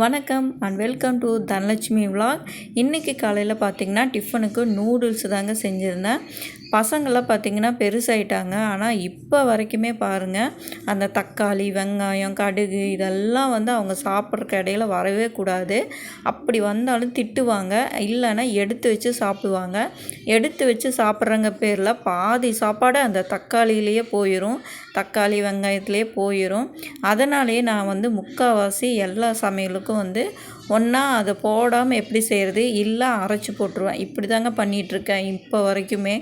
வணக்கம் and welcome to Dhanalakshmi vlog இன்றைக்கி காலையில் பார்த்திங்கன்னா டிஃபனுக்கு நூடுல்ஸ் தாங்க செஞ்சுருந்தேன். பசங்களாம் பார்த்திங்கன்னா பெருசாயிட்டாங்க. ஆனால் இப்போ வரைக்குமே பாருங்கள் அந்த தக்காளி வெங்காயம் கடுகு இதெல்லாம் வந்து அவங்க சாப்பிட்றக்கு இடையில வரவே கூடாது. அப்படி வந்தாலும் திட்டுவாங்க. இல்லைன்னா எடுத்து வச்சு சாப்பிடுவாங்க. எடுத்து வச்சு சாப்பிட்றங்க பேரில் பாதி சாப்பாடு அந்த தக்காளியிலேயே போயிடும் தக்காளி வெங்காயத்துலேயே போயிடும் அதனாலேயே நான் வந்து முக்கால்வாசி எல்லா சமையலுக்கும் வந்து ஒன்றா அதை போடாமல் எப்படி செய்கிறது இல்லை அரைச்சி போட்டுருவேன். இப்படி தாங்க பண்ணிகிட்ருக்கேன் இப்போ வரைக்குமே.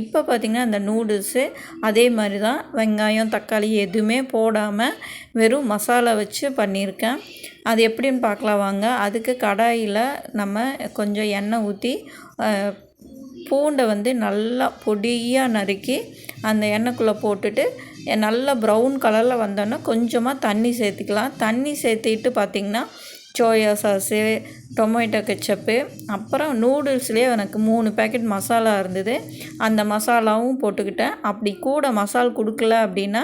இப்போ பார்த்திங்கன்னா அந்த நூடுல்ஸு அதே மாதிரி தான் வெங்காயம் தக்காளி எதுவுமே போடாமல் வெறும் மசாலா வச்சு பண்ணியிருக்கேன். அது எப்படின்னு பார்க்கலாம் வாங்க. அதுக்கு கடாயில் நம்ம கொஞ்சம் எண்ணெய் ஊற்றி பூண்டை வந்து நல்லா பொடியாக நறுக்கி அந்த எண்ணெய்க்குள்ளே போட்டுட்டு நல்லா ப்ரௌன் கலரில் வந்தோன்னா கொஞ்சமாக தண்ணி சேர்த்துக்கலாம். தண்ணி சேர்த்திட்டு பார்த்திங்கன்னா சோயா சாஸு டொமேட்டோ கெச்சப்பு அப்புறம் நூடுல்ஸ்லேயே எனக்கு மூணு பேக்கெட் மசாலா இருந்தது. அந்த மசாலாவும் போட்டுக்கிட்டேன். அப்படி கூட மசால் கொடுக்கல அப்படின்னா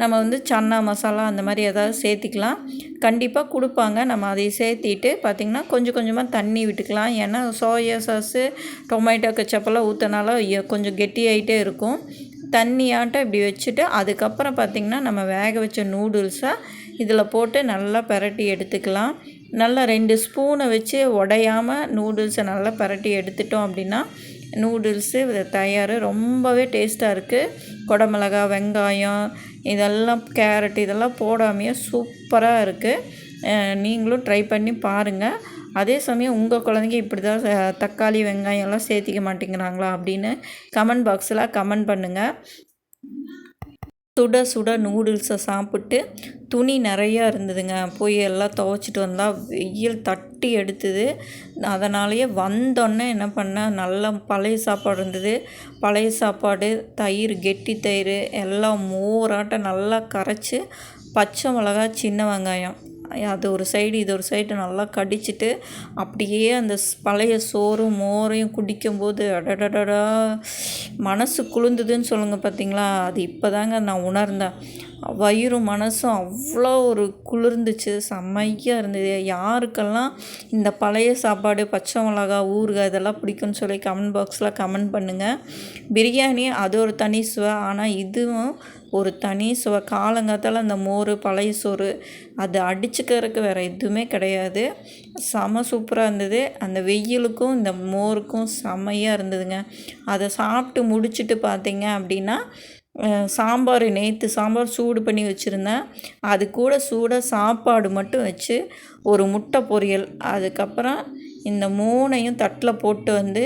நம்ம வந்து சன்னா மசாலா அந்த மாதிரி ஏதாவது சேர்த்திக்கலாம். கண்டிப்பாக கொடுப்பாங்க. நம்ம அதை சேர்த்திட்டு பார்த்திங்கன்னா கொஞ்சம் கொஞ்சமாக தண்ணி விட்டுக்கலாம். ஏன்னா சோயா சாஸு டொமேட்டோ கெச்சப்பெல்லாம் ஊற்றினால கொஞ்சம் கெட்டியாகிட்டே இருக்கும். தண்ணியாட்டம் இப்படி வச்சுட்டு அதுக்கப்புறம் பார்த்திங்கன்னா நம்ம வேக வச்ச நூடுல்ஸை இதில் போட்டு நல்லா பரட்டி எடுத்துக்கலாம். நல்லா ரெண்டு ஸ்பூனை வச்சு உடையாமல் நூடுல்ஸை நல்லா பரட்டி எடுத்துட்டோம் அப்படின்னா நூடுல்ஸு தயார். ரொம்பவே டேஸ்ட்டாக இருக்குது குடமிளகா வெங்காயம் இதெல்லாம் கேரட் இதெல்லாம் போடாமையே சூப்பராக இருக்குது நீங்களும் ட்ரை பண்ணி பாருங்கள் அதே சமயம் உங்கள் குழந்தைங்க இப்படி தான் தக்காளி வெங்காயம்லாம் சேர்த்திக்க மாட்டேங்கிறாங்களா அப்படின்னு கமெண்ட் பாக்ஸில் கமெண்ட் பண்ணுங்கள் சுட சுட நூடுல்ஸை சாப்பிட்டு துணி நிறையா இருந்ததுங்க. போய் எல்லாம் துவைச்சிட்டு வந்தால் வெயில் தட்டி எடுத்தது. அதனாலேயே வந்தோடனே என்ன பண்ணேன் நல்லா பழைய சாப்பாடு இருந்தது. பழைய சாப்பாடு தயிர் கெட்டி தயிர் எல்லாம் மோராட்டம் நல்லா கரைச்சி பச்சை மிளகா சின்ன வெங்காயம். அது ஒரு சைடு இது ஒரு சைடு நல்லா கடிச்சிட்டு அப்படியே அந்த பழைய சோறும் மோரையும் குடிக்கும்போது அடடடடா மனசு குளிர்ந்ததுன்னு சொல்லுங்கள் பார்த்தீங்களா அது இப்போ தாங்க நான் உணர்ந்தேன். வயிறும் மனசும் அவ்வளோ ஒரு குளிர்ந்துச்சு செம்மையாக இருந்தது. யாருக்கெல்லாம் இந்த பழைய சாப்பாடு பச்சை மிளகா ஊறுகாய் இதெல்லாம் பிடிக்கும்னு சொல்லி கமெண்ட் பாக்ஸில் கமெண்ட் பண்ணுங்கள் பிரியாணி அது ஒரு தனி சுவை ஆனால் இதுவும் ஒரு தனி சுவை காலங்காத்தால் அந்த மோர் பழைய சோறு அது அடிச்சுக்கிறதுக்கு வேறு எதுவுமே கிடையாது. செம சூப்பராக இருந்தது. அந்த வெயிலுக்கும் இந்த மோருக்கும் செம்மையாக இருந்ததுங்க. அதை சாப்பிட்டு முடிச்சுட்டு பார்த்தீங்க அப்படின்னா சாம்பார் நேற்று சாம்பார் சூடு பண்ணி வச்சுருந்தேன். அது கூட சூடாக சாப்பாடு மட்டும் வச்சு ஒரு முட்டை பொரியல். அதுக்கப்புறம் இந்த மூணையும் தட்டில் போட்டு வந்து